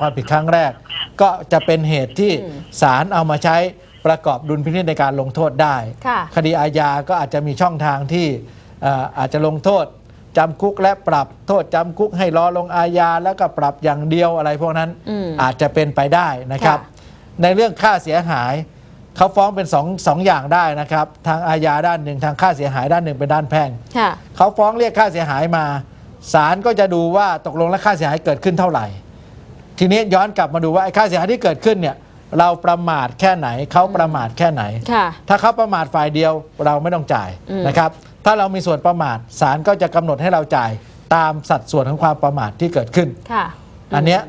ความผิดครั้งแรก ก็จะเป็นเหตุที่อืมศาลเอามาใช้ประกอบดุลพินิจในการลงโทษได้ ค่ะคดีอาญาก็อาจจะมีช่องทางที่เอ่ออาจจะลงโทษจำคุกและปรับโทษจำคุกให้รอลงอาญาแล้วก็ปรับอย่างเดียวอะไรพวกนั้นอืมอาจจะเป็นไปได้นะครับ ค่ะในเรื่องค่าเสียหายเขาฟ้องเป็นสองสองอย่างได้นะครับ ทางอาญาด้านหนึ่งทางค่าเสียหายด้านหนึ่งเป็นด้านแพ่ง ค่ะ เขาฟ้องเรียกค่าเสียหายมาศาลก็จะดูว่าตกลงแล้วค่าเสียหายเกิดขึ้นเท่าไหร่ ทีนี้ย้อนกลับมาดูว่าไอ้ค่าเสียหายที่เกิดขึ้นเนี่ยเราประมาทแค่ไหนเขาประมาทแค่ไหน ค่ะ ถ้าเขาประมาทฝ่ายเดียวเราไม่ต้องจ่ายอืม นะครับ ถ้าเรามีส่วนประมาทศาลก็จะกำหนดให้เราจ่ายตามสัดส่วนของความประมาทที่เกิดขึ้น ค่ะอันเนี้ย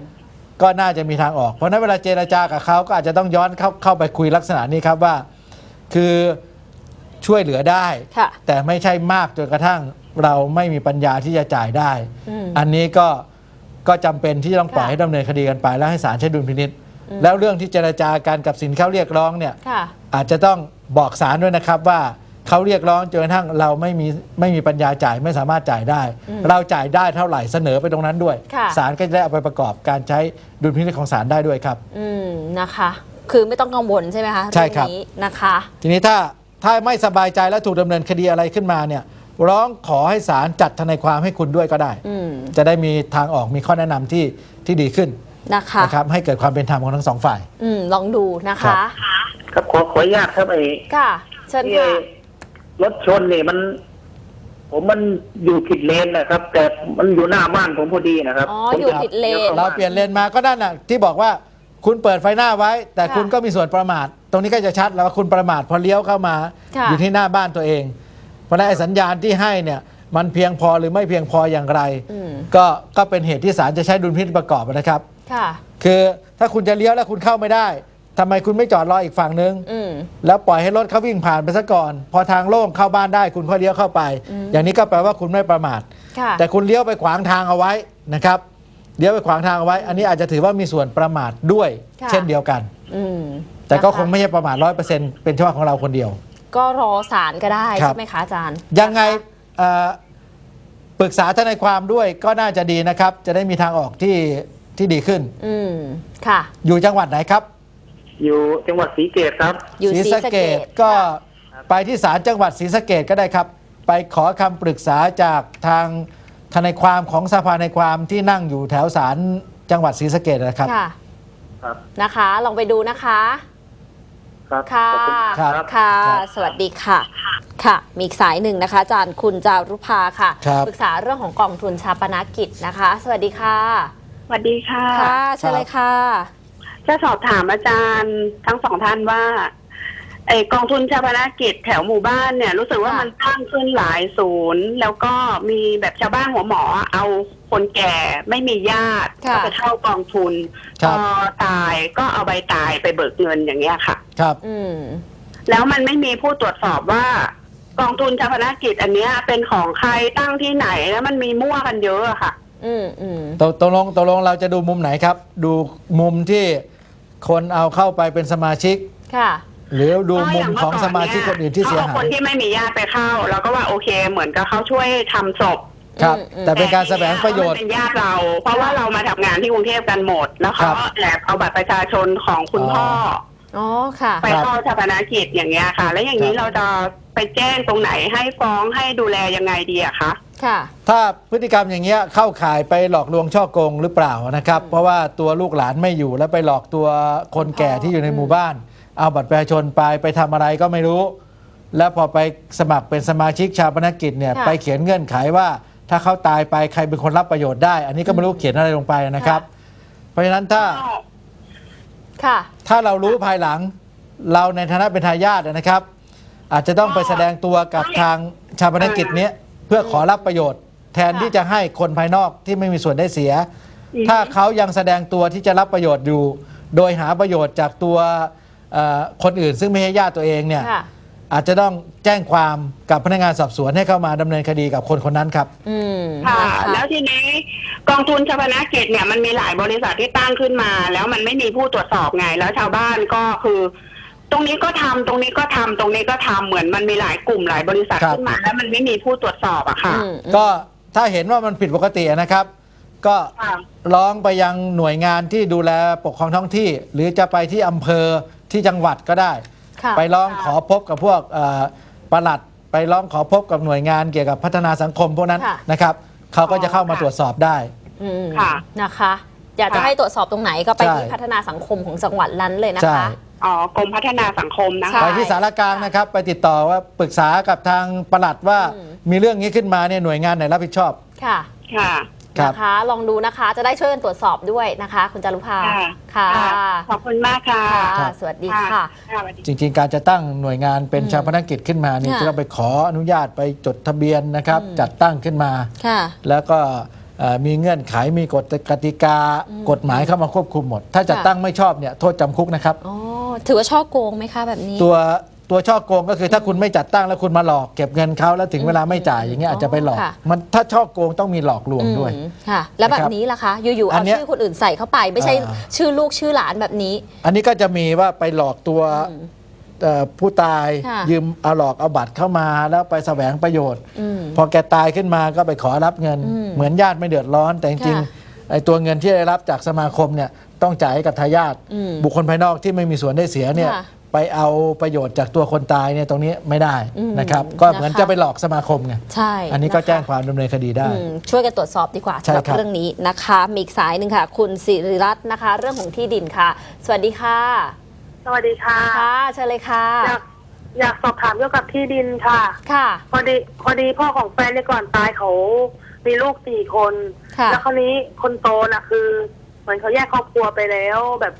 ก็น่าจะมีทางออก เพราะฉะนั้นเวลาเจรจากับเขาก็อาจจะต้องย้อนเข้าเข้าไปคุยลักษณะนี้ครับว่า คือช่วยเหลือได้ ค่ะ แต่ไม่ใช่มากจนกระทั่งเราไม่มีปัญญาที่จะจ่ายได้ อืม อันนี้ก็ ก็จำเป็นที่ต้องปล่อยค่ะ ให้ดำเนินคดีกันไปแล้วให้ศาลใช้ดุลพินิษอืมแล้วเรื่องที่เจรจากันกับสินเขาเรียกร้องเนี่ย ค่ะ อาจจะต้องบอกศาลด้วยนะครับว่าเขาเรียกร้องจนกระทั่งเราไม่มีไม่มีปัญญาจ่ายไม่สามารถจ่ายได้อืมเราจ่ายได้เท่าไหร่เสนอไปตรงนั้นด้วยค่ะ ศาลก็จะได้เอาไปประกอบการใช้ดุลพินิจของศาลได้ด้วยครับ อืมนะคะ คือไม่ต้องกังวลใช่ไหมคะใช่ครับ เองนี้นะคะ ทีนี้ถ้าถ้าไม่สบายใจและถูกดำเนินคดีอะไรขึ้นมาเนี่ย ร้องขอให้ศาลจัดทนายความให้คุณด้วยก็ได้ อืม จะได้มีทางออกมีข้อแนะนำที่ที่ดีขึ้นนะคะ นะครับให้เกิดความเป็นธรรมของทั้งสองฝ่าย อืม ลองดูนะครัคะ บ ครับขอขออนุญาตครับไอ้ค่ะ เชิญที่ค่ะไอ้รถชนนี่มัน ผมมันอยู่ผิดเลนนะครับ แต่มันอยู่หน้าบ้านผมพอดีนะครับอ๋อผมอยู่จะผิดเลนลี้ยวเราข้าเปลี่ยนเลนมาก็นั่นน่ะที่บอกว่าคุณเปิดไฟหน้าไว้ แต่ค่ะคุณก็มีส่วนประมาท ตรงนี้ก็จะชัดแล้วว่าคุณประมาทพอเลี้ยวเข้ามา ค่ะอยู่ที่หน้าบ้านตัวเองเพ ราะฉะนั้นไอ้สัญญาณที่ให้เนี่ยมันเพียงพอหรือไม่เพียงพออย่างไรอืมก็ก็เป็นเหตุที่ศาลจะใช้ดุลพินิจประกอบนะครับค่ะคือถ้าคุณจะเลี้ยวแล้วคุณเข้าไม่ได้ทำไมคุณไม่จอดรออีกฝั่งนึงอืมแล้วปล่อยให้รถเขาวิ่งผ่านไปซะก่อน พอทางโล่งเข้าบ้านได้คุณค่อยเลี้ยวเข้าไปอืมอย่างนี้ก็แปลว่าคุณไม่ประมาทค่ะแต่คุณเลี้ยวไปขวางทางเอาไว้นะครับเลี้ยวไปขวางทางเอาไว้ อันนี้อาจจะถือว่ามีส่วนประมาทด้วยค่ะเช่นเดียวกันอืมแต่ก็นะะคงไม่ใช่ประมาทร้อยเปอร์เซ็นต์เป็นเฉพาะของเราคนเดียว ก็รอศาลก็ได้ครับ ใช่ไหมคะอาจารย์ยังไงนะคะเอ่อปรึกษาทนายความด้วยก็น่าจะดีนะครับ จะได้มีทางออกที่ที่ดีขึ้น อืมค่ะ อยู่จังหวัดไหนครับอยู่จังหวัดศรีเกตครับ อยู่ศรีสะเกดก็ค่ะไปที่ศาลจังหวัดศรีสะเกดก็ได้ครับ ไปขอคำปรึกษาจากทางทนายความของสภาในายความที่นั่งอยู่แถวศาลจังหวัดศรีสะเกดนะครับ ค่ะ ครับ นะคะ ลองไปดูนะคะ ครับค่ะขอบคุณครับ ค่ะครับสวัสดีค่ะ ค่ะ มีอีกสายหนึ่งนะคะ อาจารย์คุณจารุภาค่ะ ครับ ปรึกษาเรื่องของกองทุนชาปนกิจนะคะ สวัสดีค่ะ สวัสดีค่ะ ค่ะเชิญเลยค่ะ จะสอบถามอาจารย์ทั้งสองท่านว่า ไอกองทุนชาปนกิจแถวหมู่บ้านเนี่ย รู้สึกว่าค่ะ มันตั้งขึ้นหลายศูนย์ แล้วก็มีแบบชาวบ้านหัวหมอเอาคนแก่ไม่มีญาติค่ะ ก็ไปเข้ากองทุนครัพบอตายก็เอาใบตายไปเบิกเงินอย่างเงี้ยค่ะ ครับ อืม แล้วมันไม่มีผู้ตรวจสอบว่ากองทุนชาปนกิจอันเนี้ยเป็นของใครตั้งที่ไหนแล้วมันมีมั่วกันเยอะอะค่ะ อืมอืม ตกตกลงตกลงเราจะดูมุมไหนครับ ดูมุมที่คนเอาเข้าไปเป็นสมาชิก ค่ะ หรือดูก็มุย่มเของสมาชิกคนอื่นที่เสียเขาหาเอาคนยที่ไม่มีญาติไปเข้าเราก็ว่าโอเค เหมือนกับเขาช่วยทำศพครับ อืมอืมแต่เป็นการแสวงประโยชน์แต่ทีเนี้ยเขาเป็นญาติเรา เพราะว่าเรามาทำงานที่กรุงเทพกันหมดแล้วครัเขาบแอบเอาบัตรประชาชนของคุณอ๋อพ่ออ๋อค่ะ ไปเข้าชาปนกิจอย่างเงี้ยค่ะ แล้วอย่างนี้ครับ เราจะไปแจ้งตรงไหนให้ฟ้องให้ดูแลยังไงดีอะคะค่ะ ถ้าพฤติกรรมอย่างเงี้ยเข้าข่ายไปหลอกลวงช่อโกงหรือเปล่านะครับ เพราะว่าตัวลูกหลานไม่อยู่แล้วไปหลอกตัวคนแก่ที่อยู่ในหมู่บ้าน เอาบัตรประชาชนไปไปทำอะไรก็ไม่รู้ แล้วพอไปสมัครเป็นสมาชิกชาปนกิจเนี่ยค่ะ ไปเขียนเงื่อนไขว่า ถ้าเขาตายไปใครเป็นคนรับประโยชน์ได้ อันนี้ก็ไม่รู้เขียนอะไรลงไปนะครับ เพราะฉะนั้นถ้า ค่ะ ถ้าเรารู้ภายหลังเราในฐานะเป็นทายาทนะครับ อาจจะต้องไปแสดงตัวกับทางชาปนกิจเนี้ยเพื่อขอรับประโยชน์ แทนค่ะที่จะให้คนภายนอกที่ไม่มีส่วนได้เสีย อืม ถ้าเขายังแสดงตัวที่จะรับประโยชน์อยู่ โดยหาประโยชน์จากตัว เอ่อคนอื่นซึ่งไม่ใช่ญาติตัวเองเนี่ยค่ะอาจจะต้องแจ้งความกับพนักงานสอบสวนให้เข้ามาดำเนินคดีกับคนคนนั้นครับ อืมค่ะนะคะแล้วทีนี้กองทุนชาปนกิจเนี่ยมันมีหลายบริษัทที่ตั้งขึ้นมา แล้วมันไม่มีผู้ตรวจสอบไง แล้วชาวบ้านก็คือ ตรงนี้ก็ทำตรงนี้ก็ทำตรงนี้ก็ทำเหมือนมันมีหลายกลุ่มหลายบริษัทครับ ขึ้นมา แล้วมันไม่มีผู้ตรวจสอบอะค่ะ อืมก็ถ้าเห็นว่ามันผิดปกตินะครับ ก็ค่ะ ร้องไปยังหน่วยงานที่ดูแลปกครองท้องที่ หรือจะไปที่อำเภอ ที่จังหวัดก็ได้ ค่ะไปร้องค่ะขอพบกับพวกเอ่อปลัด ไปร้องขอพบกับหน่วยงานเกี่ยวกับพัฒนาสังคมพวกนั้นค่ะ นะครับเขาก็จะเข้ามาค่ะตรวจสอบได้ อืมค่ะนะคะ อยากจะค่ะ ให้ตรวจสอบตรงไหนก็ไปใช่ที่พัฒนาสังคมของจังหวัดนั้นเลยนะใช่ คะ อ๋อกรมพัฒนาสังคมนะใช่ คะไปที่สารกลางนะครับ ไปติดต่อว่าปรึกษากับทางปลัดว่าอืม มีเรื่องนี้ขึ้นมาเนี่ยหน่วยงานไหนรับผิดชอบ ค่ะ ค่ะครับ นะคะ ลองดูนะคะ จะได้ช่วยกันตรวจสอบด้วยนะคะ คุณจารุภาค่ะค่ะ ขอบคุณมากค่ะค่ะครับสวัสดีค่ะ ค่ะสวัสดีจริงๆ การจะตั้งหน่วยงานเป็นอืมชาปนกิจขึ้นมานี่ค่ะจะต้องไปขออนุญาตไปจดทะเบียนนะครับ อืม จัดตั้งขึ้นมา ค่ะ แล้วก็เอ่อมีเงื่อนไขมีกฎกติกาอืมกฎหมายเข้ามาควบคุมหมด ถ้าจัดค่ะ ตั้งไม่ชอบเนี่ยโทษจำคุกนะครับ อ๋อถือว่าช่อโกงไหมคะแบบนี้ ตัว ตัวช่อโกงก็คือถ้าคุณไม่จัดตั้งแล้วคุณมาหลอกเก็บเงินเขาแล้วถึงเวลาไม่จ่ายอย่างเงี้ยอาจจะไปหลอก ค่ะ มันถ้าช่อโกงต้องมีหลอกลวงด้วย อืมค่ะ แล้วแบนะคบรับนี้ล่ะคะ อยู่ๆ อัเอานเนี้ยชื่อคนอื่นใส่เข้าไป ไม่ใช่อ่า ชื่อลูกชื่อหลานแบบนี้ อันนี้ก็จะมีว่าไปหลอกตัวอืมเอ่อผู้ตายค่ะยืมเอาหลอกเอาบัตรเข้ามาแล้วไปแสวงประโยชน์ อืมพอแกตายขึ้นมาก็ไปขอรับเงิน อืมเหมือนญาติไม่เดือดร้อน แต่จริงค่ะๆไอ้ตัวเงินที่ได้รับจากสมาคมเนี่ยต้องจ่ายให้กับทายาทอืมบุคคลภายนอกที่ไม่มีส่วนได้เสียเนี่ยค่ะ ไปเอาประโยชน์จากตัวคนตายเนี่ยตรงนี้ไม่ได้อืมนะครับ ก็เหมือนนะคะจะไปหลอกสมาคมไงใช่อันนี้ก็ะคะแจ้งความดำเนินคดีได้อืมช่วยกันตรวจสอบดีกว่าใช่สำหรับครับเรื่องนี้นะคะ มีอีกสายหนึ่งค่ะ คุณสิริรัตน์นะคะ เรื่องของที่ดินค่ะ สวัสดีค่ะ สวัสดีค่ะค่ะเชิญเลยค่ะอยากอยากสอบถามเกี่ยวกับที่ดินค่ะ ค่ะ พอดีพอดีพ่อของแฟนในยก่อนตายเขามีลูกสี่คนค่ะแล้วคราวนี้คนโตน่ะคือ เหมือนเขาแยกครอบครัวไปแล้วแบบ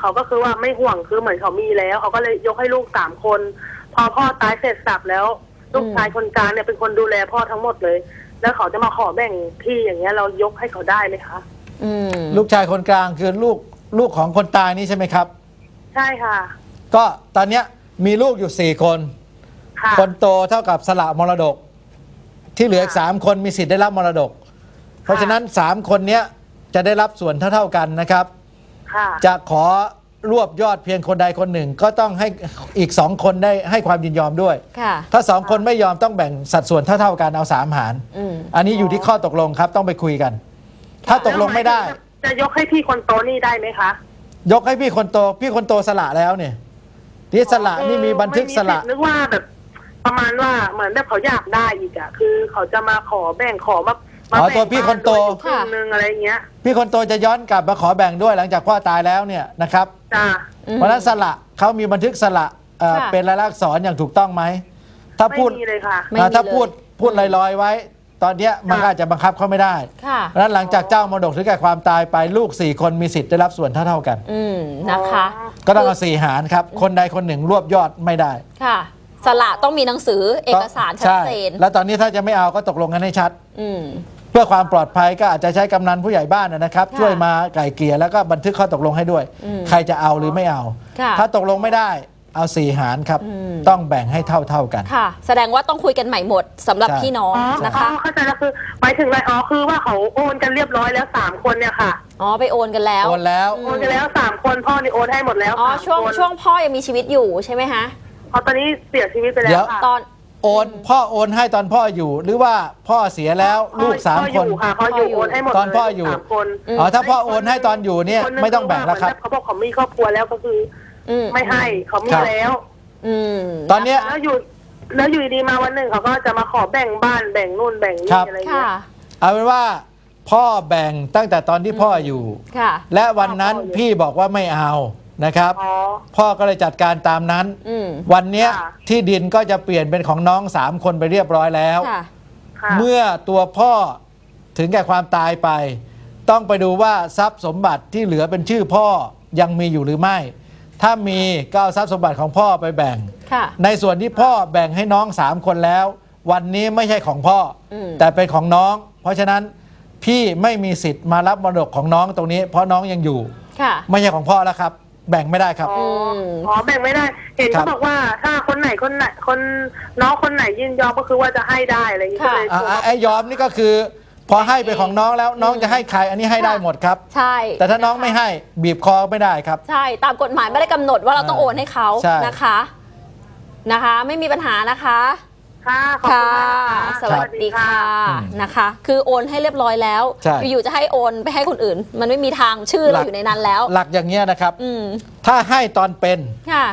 เขาก็คือว่าไม่ห่วงคือเหมือนเขามีแล้ว เขาก็เลยยกให้ลูกสามคน พอพ่อตายเสร็จสับแล้วลูกชายคนกลางเนี่ยเป็นคนดูแลพ่อทั้งหมดเลย แล้วเขาจะมาขอแบ่งที่อย่างเงี้ยเรายกให้เขาได้ไหมคะอืมลูกชายคนกลางคือลูกลูกของคนตายนี่ใช่ไหมครับ ใช่ค่ะ ก็ตอนเนี้ยมีลูกอยู่4คน ค่ะคนโตเท่ากับสละมรดก ที่เหลืออีกสามคนมีสิทธิ์ได้รับมรดก เพราะฉะนั้น3คนเนี้ยจะได้รับส่วนเท่าๆกันนะครับ ค่ะ จะขอรวบยอดเพียงคนใดคนหนึ่ง ก็ต้องให้อีกสองคนได้ให้ความยินยอมด้วย ค่ะ ถ้าสองคนไม่ยอมต้องแบ่งสัดส่วนเท่าๆกันเอาสามหาร อืม อันนี้อยู่ที่ข้อตกลงครับต้องไปคุยกัน ถ้าตกลงไม่ได้จะยกให้พี่คนโตนี่ได้ไหมคะยกให้พี่คนโต พี่คนโตสละแล้วเนี่ยที่สละนี่มีบันทึกสละ ไม่มีสิทธิ์นึกว่าแบบ ประมาณว่าเหมือนแบบเขาอยากได้อีกอะคือเขาจะมาขอแบ่งขอมา มาอ๋อแบ่งตัวพี่คนโต บ้าด้วยครึ่งนึงอะไรเงี้ยพี่คนโตจะย้อนกลับมาขอแบ่งด้วยหลังจากพ่อตายแล้วเนี่ยนะครับ จ้า อืม เพราะฉะนั้นสละเขามีบันทึกสละเอ่อค่ะ เป็นลายลักษณ์อักษรอย่างถูกต้องไหม ถ้าไม่พูดมีเลยค่ะ ไม่อ่ามีถ้าเลย พูดพูดลอยๆไว้ ตอนเนี้ยมันก็อาจจะบังคับเขาไม่ได้ค่ะ เพราะฉะนั้นหลังจากเจ้ามรดกถึงแก่ความตายไปลูกสี่คนมีสิทธิ์ได้รับส่วนเท่าๆกัน อืมนะคะก็ต้องเอาสี่หารครับ คนใดคนหนึ่งรวบยอดไม่ได้ค่ะ สละต้องมีหนังสือเอกสารชัดใช่เจนแล้วตอนนี้ถ้าจะไม่เอาก็ตกลงกันให้ชัด อืม เพื่อความปลอดภัยก็อาจจะใช้กำนันผู้ใหญ่บ้านนะครับค่ะช่วยมาไก่เกลี่ยแล้วก็บันทึกข้อตกลงให้ด้วย อืมใครจะเอาหรือไม่เอา ค่ะ ถ้าตกลงไม่ได้เอาสี่หารครับอืมต้องแบ่งให้เท่าๆกัน ค่ะ แสดงว่าต้องคุยกันใหม่หมดสำหรับใช่ พี่น้องอ๋อนะคะอ๋อเข้าใจแล้วคือหมายถึงอะไรอ๋อคือว่าเขาโอนกันเรียบร้อยแล้วสามคนเนี่ยค่ะอ๋อไปโอนกันแล้ว โอนแล้วอืมโอนกันแล้วสามคนพ่อนี่โอนให้หมดแล้วอ๋อ สามช่วงคนช่วงพ่อยังมีชีวิตอยู่ใช่ไหมคะเพราะตอนนี้เสียชีวิตไปแล้เดี๋ยวว ค่ะ ตอน โอนพ่อโอนให้ตอนพ่ออยู่ หรือว่าพ่อเสียแล้วลูกสามพ่อคนอยู่ค่ะพ่ออยู่โอนให้หมดตอนพ่ออยู่เลยสามคนอืมอ๋อถ้าพ่อโอนให้ตอนอยู่เนี่ยคนหนึ่ไม่ต้องแบ่งแล้วครับ เขาบอกเขามีครอบครัวแล้วก็คืออืมไม่ให้เขามีครับ แล้ว อืม ตอนเนี้ยะคะแล้วอยู่แล้วอยู่ดีๆมาวันหนึ่งเขาก็จะมาขอแบ่งบ้านแบ่งนู่นแบ่งครันี่บ อะไรค่ะเงี้ยเอาเป็นว่า พ่อแบ่งตั้งแต่ตอนที่พ่ออยู่ ค่ะ และวันนั้นพี่บอกว่าไม่เอา นะครับ อ๋อ พ่อก็เลยจัดการตามนั้น อืมวันเนี้ยค่ะ ที่ดินก็จะเปลี่ยนเป็นของน้องสามคนไปเรียบร้อยแล้ว ค่ะ ค่ะเมื่อตัวพ่อถึงแก่ความตายไป ต้องไปดูว่าทรัพย์สมบัติที่เหลือเป็นชื่อพ่อยังมีอยู่หรือไม่ ถ้ามีก็เอาทรัพย์สมบัติของพ่อไปแบ่ง ค่ะ ในส่วนที่พ่อแบ่งให้น้องสามคนแล้ว วันนี้ไม่ใช่ของพ่ออม แต่เป็นของน้อง เพราะฉะนั้นพี่ไม่มีสิทธิ์มารับมรดกของน้องตรงนี้ เพราะน้องยังอยู่ ค่ะ ไม่ใช่ของพ่อแล้วครับ แบ่งไม่ได้ครับ อ๋อมอ๋อแบ่งไม่ได้ เห็นครัเขาบ บอกว่าถ้าคนไหนคนไหนคนน้องคนไหนยินยอมก็คือว่าจะให้ได้อะไรอย่างเงี้ยค่ะก็เลยอะโทรอะมาไอ้ยอมนี่ก็คือ พอให้ไปของน้องแล้วน้องจะให้ใครอันนี้ให้ได้หมดครับ ใช่แต่ถ้าน้องไม่ให้บีบคอไม่ได้ครับ ใช่ตามกฎหมายไม่ได้กำหนดว่าเราต้องโอนให้เขาใช่ นะคะนะคะ ไม่มีปัญหานะคะ ค่ะขอบค่ะ คุณมากค่ะ สวัสดีค่ะอืมนะคะ คือโอนให้เรียบร้อยแล้ว ใช่ อยู่ๆจะให้โอนไปให้คนอื่น มันไม่มีทางชื่อเราอยู่ในนั้นแล้ว หลักอย่างเงี้ยนะครับ อืมถ้าให้ตอนเป็นค่ะ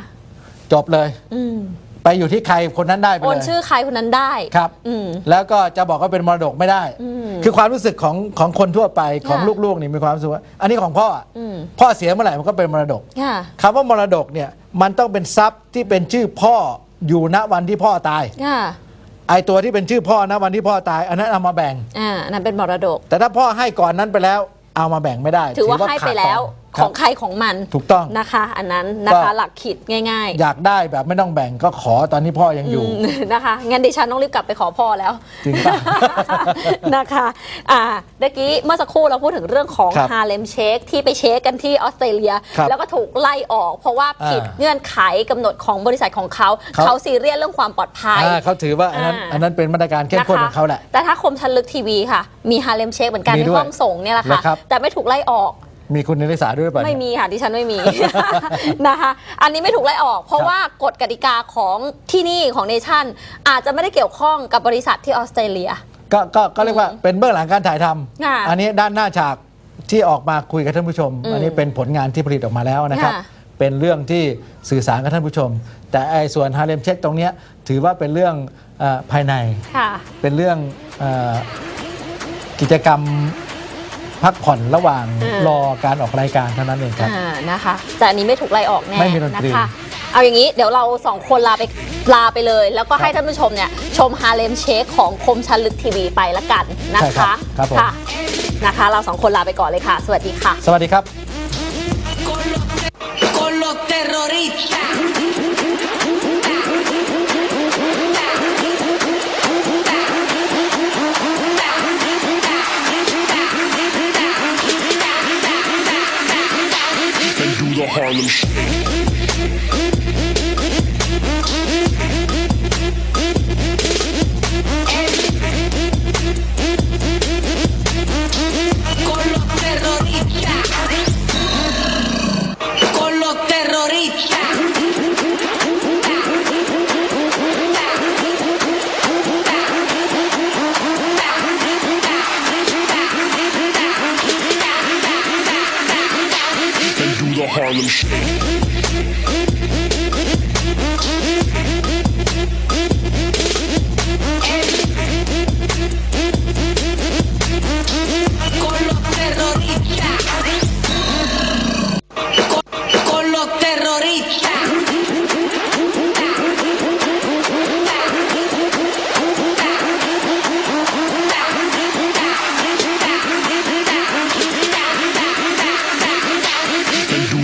จบเลย อืมไปอยู่ที่ใครคนนั้นได้ไปโอนเลยชื่อใครคนนั้นได้ครับ อืม แล้วก็จะบอกว่าเป็นมรดกไม่ได้ อืมคือความรู้สึกของของคนทั่วไปของค่ะ ลูกๆนี่มีความรู้สึกว่าอันนี้ของพ่ออะอืมพ่อเสียเมื่อไหร่มันก็เป็นมรดกค่ะ คำว่ามรดกเนี่ยมันต้องเป็นทรัพย์ที่เป็นชื่อพ่อ อยู่ณวันที่พ่อตาย ค่ะไอตัวที่เป็นชื่อพ่อณวันที่พ่อตาย อันนั้นเอามาแบ่ง อ่านั่นเป็นมรดก แต่ถ้าพ่อให้ก่อนนั้นไปแล้ว เอามาแบ่งไม่ได้ถือว่าให้ขาดไปแล้วต ขอนองใครของมันถูกต้องนะคะ อันนั้นนะคะก็หลักคิดง่ายอยากได้แบบไม่ต้องแบ่งก็ขอตอนนี้พ่อยังอยู่มนะคะงั้นดิฉันต้องรีบกลับไปขอพ่อแล้วจริงป่ะนะคะอ่าเมื่อกี้เมื่อสักครู่เราพูดถึงเรื่องของครับฮาเลมเชคที่ไปเช็คกันที่ออสเตรเลียครับแล้วก็ถูกไล่ออก เพราะว่าผิดอ่าเงื่อนไขกำหนดของบริษัทของเขาเขาเขาซีเรียสเรื่องความปลอดภัยอ่าเขาถือว่าอันนั้นอ่าอันนั้นเป็นมาตรการเข้มข้นของเขาแหละแต่ถ้าคมชันลึกทีวีค่ะ มีฮาเลมเชคเหมือนกันมีในด้วยห้องส่งเนี่ยแหละเหรค่ะอครับแต่ไม่ถูกไล่ออก มีคุณนิริสาด้วยหรือเปล่าไม่เนี่ยมีค่ะดิฉันไม่มี นะคะ อันนี้ไม่ถูกไล่ออก เพราะครับว่ากฎกติกาของที่นี่ของเนชั่น อาจจะไม่ได้เกี่ยวข้องกับบริษัทที่ออสเตรเลีย ก็ก็ก็เรียกว่าเป็นเบื้องหลังการถ่ายทำค่ะอันนี้ด้านหน้าฉากที่ออกมาคุยกับท่านผู้ชม อืมอันนี้เป็นผลงานที่ผลิตออกมาแล้วนะครับ ค่ะเป็นเรื่องที่สื่อสารกับท่านผู้ชม แต่ไอ้ส่วนฮาเลมเช็คตรงเนี้ยถือว่าเป็นเรื่องเออภายใน ค่ะ เป็นเรื่องเออกิจกรรม พักผ่อนระหว่างอืมรอการออกรายการเท่านั้นเองครับ อ่านะคะแต่อันนี้ไม่ถูกไล่ออกแน่ไม่มีดนตรีนะคะเอาอย่างนี้เดี๋ยวเราสองคนลาไปลาไปเลย แล้วก็ให้ท่านผู้ชมเนี่ยชมฮาเลมเชคของคมชันลึกทีวีไปละกันนะใช่ครัคะบครับผมค่ะนะคะ เราสองคนลาไปก่อนเลยค่ะ สวัสดีค่ะ สวัสดีครับ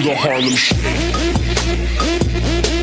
The Harlem Shake.